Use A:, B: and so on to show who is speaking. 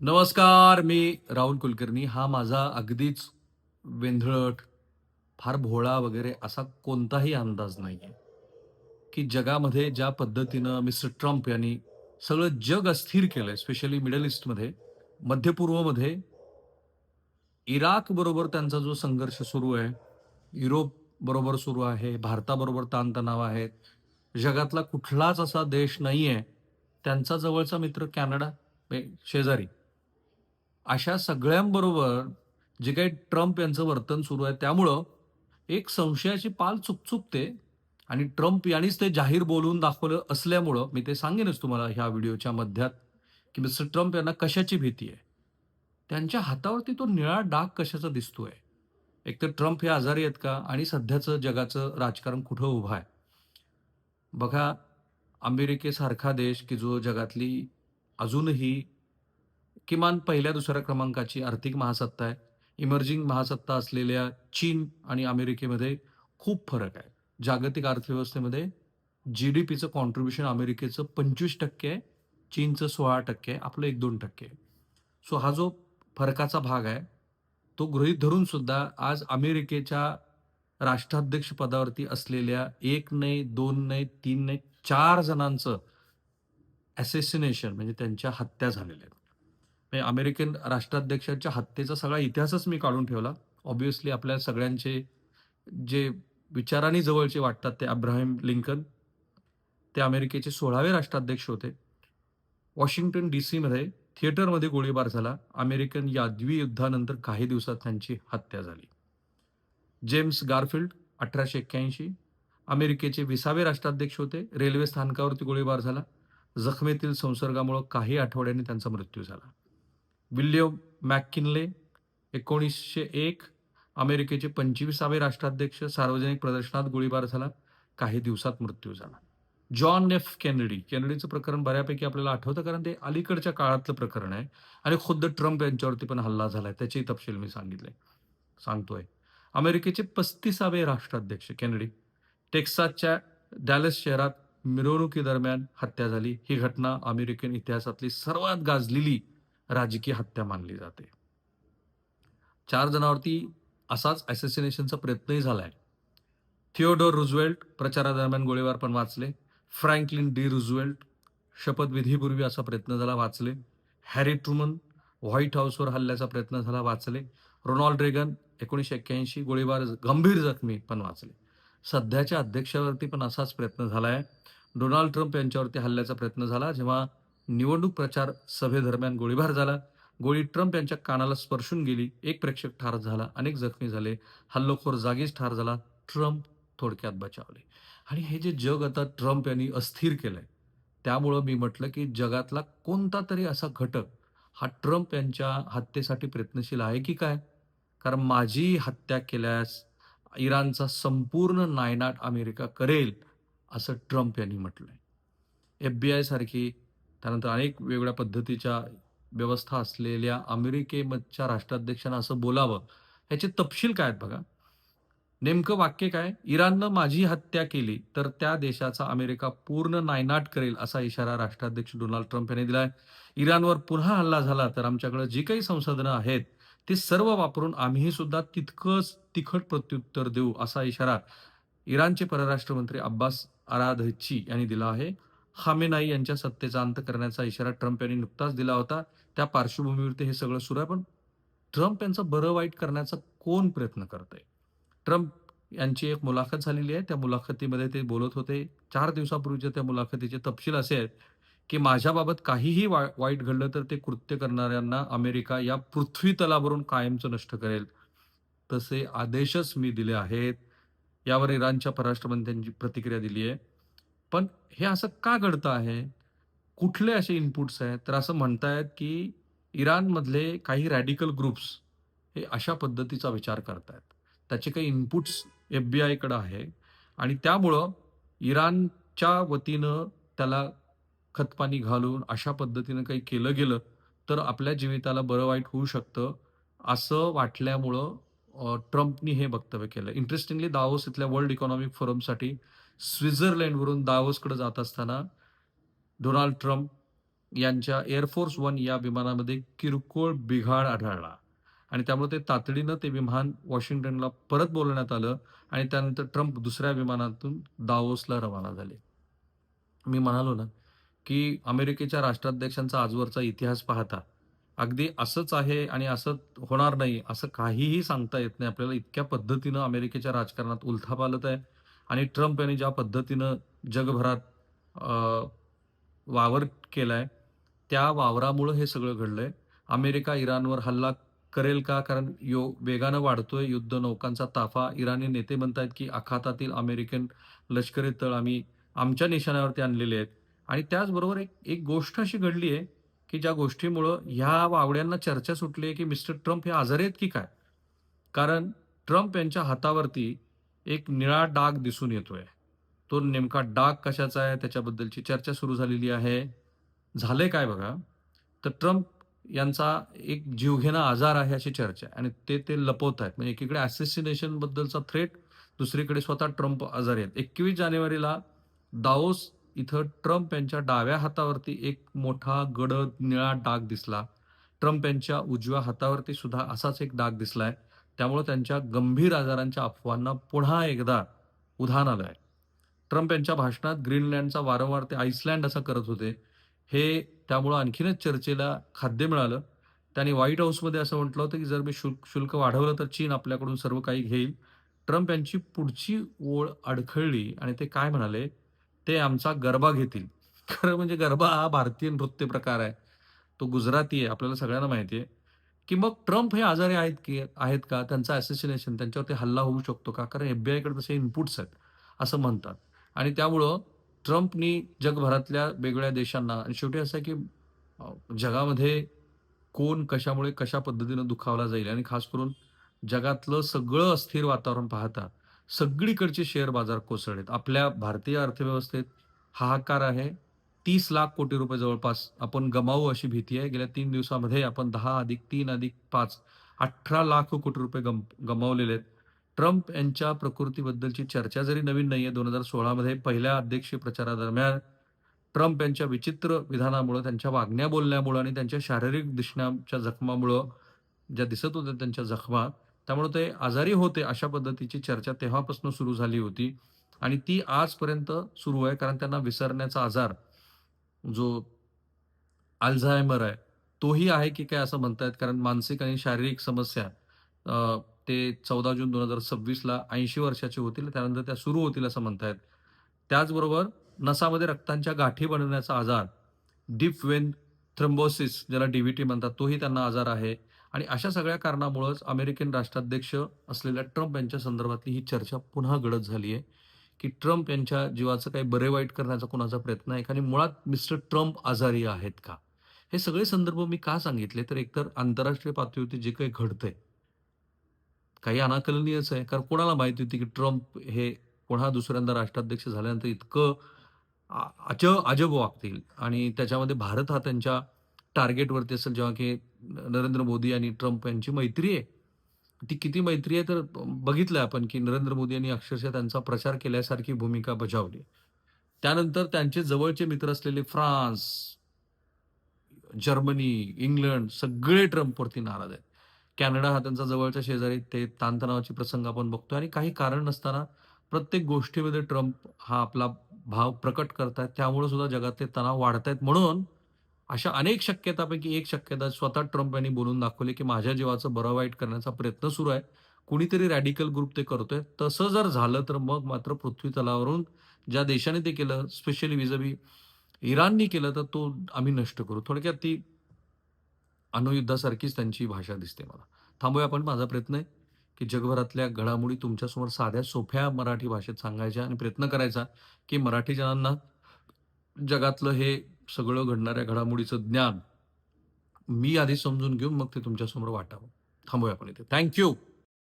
A: नमस्कार मी राहुल कुलकर्णी. हा माझा अगदीच वेंधळट फार भोळा वगैरे असा कोणताही अंदाज नाही आहे की जगामध्ये ज्या पद्धतीनं मिस्टर ट्रम्प यांनी सगळं जग अस्थिर केलंय स्पेशली मिडल ईस्टमध्ये मध्य पूर्वमध्ये इराक बरोबर त्यांचा जो संघर्ष सुरू आहे युरोप बरोबर सुरू आहे भारताबरोबर ताणतणाव आहेत जगातला कुठलाच असा देश नाही आहे त्यांचा जवळचा मित्र कॅनडा म्हणजे शेजारी. अशा सगळ्यांबरोबर जे काही ट्रम्प यांचं वर्तन सुरू आहे त्यामुळं एक संशयाची पाल चुकचुकते आणि ट्रम्प यांनीच ते जाहीर बोलून दाखवलं असल्यामुळं मी ते सांगेनच तुम्हाला ह्या व्हिडिओच्या मध्यात की मिस्टर ट्रम्प यांना कशाची भीती आहे. त्यांच्या हातावरती तो निळा डाग कशाचा दिसतोय? एकतर ट्रम्प हे आजारी आहेत का? आणि सध्याचं जगाचं राजकारण कुठं उभं आहे? बघा अमेरिकेसारखा देश की जो जगातली अजूनही किमान पहिल्या दुसऱ्या क्रमांकाची आर्थिक महासत्ता आहे. इमर्जिंग महासत्ता असलेल्या चीन आणि अमेरिकेमध्ये खूप फरक आहे. जागतिक अर्थव्यवस्थेमध्ये जी डी पीचं कॉन्ट्रीब्युशन अमेरिकेचं पंचवीस टक्के आहे. चीनचं सोळा टक्के आहे. आपलं एक दोन टक्के आहे. सो हा जो फरकाचा भाग आहे तो गृहीत धरून सुद्धा आज अमेरिकेच्या राष्ट्राध्यक्ष पदावरती असलेल्या एक नाही दोन नाही तीन नाही चार जणांचं ॲसेसिनेशन म्हणजे त्यांच्या हत्या झालेल्या आहेत. अमेरिकन राष्ट्राध्यक्षाच्या हत्येचा सगळा इतिहासच मी काढून ठेवला. ऑब्विसली आपल्या सगळ्यांचे जे विचारांनी जवळचे वाटतात ते अब्राहिम लिंकन ते अमेरिकेचे सोळावे राष्ट्राध्यक्ष होते. वॉशिंग्टन डी सीमध्ये थिएटरमध्ये गोळीबार झाला. अमेरिकन यादवी युद्धानंतर काही दिवसात त्यांची हत्या झाली. जेम्स गारफिल्ड अठराशे एक्क्याऐंशी अमेरिकेचे विसावे राष्ट्राध्यक्ष होते. रेल्वे स्थानकावरती गोळीबार झाला. जखमेतील संसर्गामुळे काही आठवड्यांनी त्यांचा मृत्यू झाला. विल्यम मॅककिनले एकोणीसशे एक अमेरिकेचे पंचवीसावे राष्ट्राध्यक्ष सार्वजनिक प्रदर्शनात गोळीबार झाला काही दिवसात मृत्यू झाला. John F. केनेडी केनेडीचं प्रकरण बऱ्यापैकी आपल्याला आठवतं कारण ते अलीकडच्या काळातलं प्रकरण आहे आणि खुद्द ट्रम्प यांच्यावरती पण हल्ला झालाय त्याचेही तपशील मी सांगितले सांगतोय. अमेरिकेचे पस्तीसावे राष्ट्राध्यक्ष केनेडी टेक्सासच्या डॅलस शहरात मिरवणुकीदरम्यान हत्या झाली. ही घटना अमेरिकन इतिहासातली सर्वात गाजलेली राजकीय हत्या मानली जाते. चार जणांवरती असाच ॲसेसिनेशनचा प्रयत्नही झालाय. थिओडोर रुझवेल्ट प्रचारादरम्यान गोळीबार पण वाचले. फ्रँकलिन डी रुझवेल्ट शपथविधीपूर्वी असा प्रयत्न झाला वाचले. हॅरी ट्रुमन व्हाईट हाऊसवर हल्ल्याचा प्रयत्न झाला वाचले. रोनाल्ड रेगन एकोणीसशे एक्क्याऐंशी गोळीबार गंभीर जखमी पण वाचले. सध्याच्या अध्यक्षावरती पण असाच प्रयत्न झाला आहे डोनाल्ड ट्रम्प यांच्यावरती हल्ल्याचा प्रयत्न झाला जेव्हा निवडणूक प्रचार सभेदरम्यान गोळीबार झाला. गोळी ट्रम्प यांच्या कानाला स्पर्शून गेली. एक प्रेक्षक ठार झाला. अनेक जखमी झाले. हल्लोखोर जागीच ठार झाला. ट्रम्प थोडक्यात बचावले. आणि हे जे जग आता ट्रम्प यांनी अस्थिर केलंय त्यामुळं मी म्हटलं की जगातला कोणता तरी असा घटक हा ट्रम्प यांच्या हत्येसाठी प्रयत्नशील आहे की काय? कारण माझी हत्या केल्यास इराणचा संपूर्ण नायनाट अमेरिका करेल असं ट्रम्प यांनी म्हटलंय. एफ बी आय सारखी त्यानंतर अनेक वेगवेगळ्या पद्धतीच्या व्यवस्था असलेल्या अमेरिकेमधच्या राष्ट्राध्यक्षांना असं बोलावं ह्याचे तपशील काय आहेत बघा? नेमकं वाक्य काय? इराणनं माझी हत्या केली तर त्या देशाचा अमेरिका पूर्ण नायनाट करेल असा इशारा राष्ट्राध्यक्ष डोनाल्ड ट्रम्प यांनी दिलाय. इराणवर पुन्हा हल्ला झाला तर आमच्याकडे जी काही संसाधनं आहेत ते सर्व वापरून आम्ही सुद्धा तितकंच तिखट प्रत्युत्तर देऊ असा इशारा इराणचे परराष्ट्र मंत्री अब्बास अराधची यांनी दिला आहे. हामेनाई यांच्या सत्तेचा अंत करण्याचा इशारा ट्रम्प यांनी नुकताच दिला होता. त्या पार्श्वभूमीवरती हे सगळं सुरू आहे पण ट्रम्प यांचं बरं वाईट करण्याचा कोण प्रयत्न करतंय? ट्रम्प यांची एक मुलाखत झालेली आहे. त्या मुलाखतीमध्ये ते बोलत होते चार दिवसापूर्वीच्या त्या मुलाखतीचे तपशील असे आहेत की माझ्याबाबत काहीही वा वाईट घडलं तर ते कृत्य करणाऱ्यांना अमेरिका या पृथ्वी तलावरून कायमचं नष्ट करेल. तसे आदेशच मी दिले आहेत. यावर इराणच्या परराष्ट्रमंत्र्यांची प्रतिक्रिया दिली आहे. पण हे असं का घडतं आहे? कुठले असे इनपुट्स आहेत? तर असं म्हणतायत की इराणमधले काही रॅडिकल ग्रुप्स हे अशा पद्धतीचा विचार करतायत. त्याचे काही इनपुट्स एफ बी आयकडं आहे. आणि त्यामुळं इराणच्या वतीनं त्याला खतपाणी घालून अशा पद्धतीनं काही केलं गेलं तर आपल्या जीविताला बरं वाईट होऊ शकतं असं वाटल्यामुळं ट्रम्पनी हे वक्तव्य केलं. इंटरेस्टिंगली दावोस इथल्या वर्ल्ड इकॉनॉमिक फोरमसाठी स्वित्झर्लंडवरून दावोसकडे जात असताना डोनाल्ड ट्रम्प यांच्या एअरफोर्स वन या विमानामध्ये किरकोळ बिघाड आढळला. आणि त्यामुळे ते तातडीनं ते विमान वॉशिंग्टनला परत बोलवण्यात आलं आणि त्यानंतर ट्रम्प दुसऱ्या विमानातून दावोसला रवाना झाले. मी म्हणालो ना की अमेरिकेच्या राष्ट्राध्यक्षांचा आजवरचा इतिहास पाहता अगदी असंच आहे आणि असं होणार नाही असं काहीही सांगता येत नाही. आपल्याला इतक्या पद्धतीनं अमेरिकेच्या राजकारणात उलथापालत आहे. आणि ट्रम्प यांनी ज्या पद्धतीनं जगभरात वावर केला आहे त्या वावरामुळं हे सगळं घडलं आहे अमेरिका इराणवर हल्ला करेल का? कारण यो वेगानं वाढतोय युद्ध नौकांचा ताफा. इराणी नेते म्हणतायत की आखातातील अमेरिकन लष्करी तळ आम्ही आमच्या निशाण्यावरती आणलेले आहेत. आणि त्याचबरोबर एक एक गोष्ट अशी घडली आहे की ज्या गोष्टीमुळं ह्या वावड्यांना चर्चा सुटली आहे की मिस्टर ट्रम्प हे आजारी आहेत की काय? कारण ट्रम्प यांच्या हातावरती एक निळा डाग दिसून येतोय. तो नेमका डाग कशाचा आहे? त्याच्याबद्दलची चर्चा सुरू झालेली आहे. झालंय काय बघा? तर ट्रम्प यांचा एक जीवघेणा आजार आहे अशी चर्चा आहे आणि ते ते लपवत आहेत. म्हणजे एकीकडे assassination बद्दलचा थ्रेट दुसरीकडे स्वतः ट्रम्प आजारी आहेत. एकवीस जानेवारीला दाओस इथं ट्रम्प यांच्या डाव्या हातावरती एक मोठा गडद निळा डाग दिसला. ट्रम्प यांच्या उजव्या हातावरती सुद्धा असाच एक डाग दिसलाय. त्यामुळे त्यांच्या गंभीर आजारांच्या अफवांना पुन्हा एकदा उधाण आहे ट्रम्प यांच्या भाषणात ग्रीनलँडचा वारंवार ते आईसलँड असं करत होते. हे त्यामुळं आणखीनच चर्चेला खाद्य मिळालं. त्यांनी व्हाईट हाऊसमध्ये असं म्हटलं होतं की जर मी शुल्क शुल्क वाढवलं तर चीन आपल्याकडून सर्व काही घेईल. ट्रम्प यांची पुढची ओळ अडखळली आणि ते काय म्हणाले? ते आमचा गरबा घेतील. खरं म्हणजे गरबा हा भारतीय नृत्य प्रकार आहे. तो गुजराती आहे. आपल्याला सगळ्यांना माहिती आहे. की मग ट्रम्प हे आजारी आहेत की आहेत का? त्यांचा असोसिएशन त्यांच्यावरती हल्ला होऊ शकतो का? कारण एफबीआयकडे तसे इनपुट्स आहेत असं म्हणतात. आणि त्यामुळं ट्रम्पनी जगभरातल्या वेगवेगळ्या देशांना आणि शेवटी असं आहे की जगामध्ये कोण कशामुळे कशा पद्धतीनं दुखावला जाईल? आणि खास करून जगातलं सगळं अस्थिर वातावरण पाहता सगळीकडचे शेअर बाजार कोसळलेत. आपल्या भारतीय अर्थव्यवस्थेत हाहाकार आहे तीस लाख कोटी रुपये जवळपास आपण गमावू अशी भीती आहे. गेल्या तीन दिवसामध्ये आपण दहा अधिक तीन अधिक पाच अठरा लाख कोटी रुपये गम गमावलेले आहेत. ट्रम्प यांच्या प्रकृतीबद्दलची चर्चा जरी नवीन नाहीये दोन हजार सोळामध्ये पहिल्या अध्यक्षीय प्रचारादरम्यान ट्रम्प यांच्या विचित्र विधानामुळं त्यांच्या वागण्या बोलण्यामुळं आणि त्यांच्या शारीरिक दिसण्याच्या जखमामुळं ज्या दिसत होत्या त्यांच्या जखमा त्यामुळे ते आजारी होते अशा पद्धतीची चर्चा तेव्हापासून सुरू झाली होती. आणि ती आजपर्यंत सुरू आहे कारण त्यांना विसरण्याचा आजार जो अल्झायमर आहे तोही आहे की काय असं म्हणतायत? कारण मानसिक आणि शारीरिक समस्या ते चौदा जून दोन हजार सव्वीसला ऐंशी वर्षाचे होतील त्यानंतर त्या सुरू होतील असं म्हणतायत. त्याचबरोबर नसामध्ये रक्तांच्या गाठी बनवण्याचा आजार डीप वेन थ्रम्बोसिस ज्याला डीव्हीटी म्हणतात तोही त्यांना आजार आहे. आणि अशा सगळ्या कारणामुळेच अमेरिकन राष्ट्राध्यक्ष असलेल्या ट्रम्प यांच्या संदर्भातली ही चर्चा पुन्हा गडद झाली आहे की ट्रम्प यांच्या जीवाचं काही बरे वाईट करण्याचा कोणाचा प्रयत्न आहे आणि मुळात मिस्टर ट्रम्प आजारी आहेत का? हे सगळे संदर्भ मी का सांगितले? तर एकतर आंतरराष्ट्रीय पातळीवरती जे काही घडतंय काही अनाकलनीयच आहे. कारण कोणाला माहिती होती की ट्रम्प हे पुन्हा दुसऱ्यांदा राष्ट्राध्यक्ष झाल्यानंतर इतकं अज अजब वागतील? आणि त्याच्यामध्ये भारत हा त्यांच्या टार्गेटवरती असेल जेव्हा की नरेंद्र मोदी आणि ट्रम्प यांची मैत्री आहे. ती किती मैत्री आहे तर बघितलं आपण की नरेंद्र मोदी यांनी अक्षरशः त्यांचा प्रचार केल्यासारखी भूमिका बजावली. त्यानंतर त्यांचे जवळचे मित्र असलेले फ्रान्स जर्मनी इंग्लंड सगळे ट्रम्पवरती नाराज आहेत. कॅनडा हा त्यांचा जवळचा शेजारी ते ताणतणावाचे प्रसंग आपण बघतोय आणि काही कारण नसताना प्रत्येक गोष्टीमध्ये ट्रम्प हा आपला भाव प्रकट करतायत. त्यामुळे सुद्धा जगातले तणाव वाढतायत. म्हणून अशा अनेक शक्यतापैकी एक शक्यता स्वतः ट्रम्प यांनी बोलून दाखवली की माझ्या जीवाचं बरं वाईट करण्याचा प्रयत्न सुरू आहे. कुणीतरी रॅडिकल ग्रुप ते करतोय. तसं जर झालं तर मग मात्र पृथ्वी तलावरून ज्या देशाने ते केलं स्पेशली विजबी इराणनी केलं तर तो आम्ही नष्ट करू. थोडक्यात ती अणुयुद्धासारखीच त्यांची भाषा दिसते मला. थांबूया आपण. माझा प्रयत्न आहे की जगभरातल्या घडामोडी तुमच्यासमोर साध्या सोप्या मराठी भाषेत सांगायच्या आणि प्रयत्न करायचा की मराठी जणांना जगातलं हे सगळं घडणाऱ्या घडामोडीचं ज्ञान मी आधी समजून घेऊन मग ते तुमच्यासमोर वाटावं. थांबूया आपण इथे. थँक्यू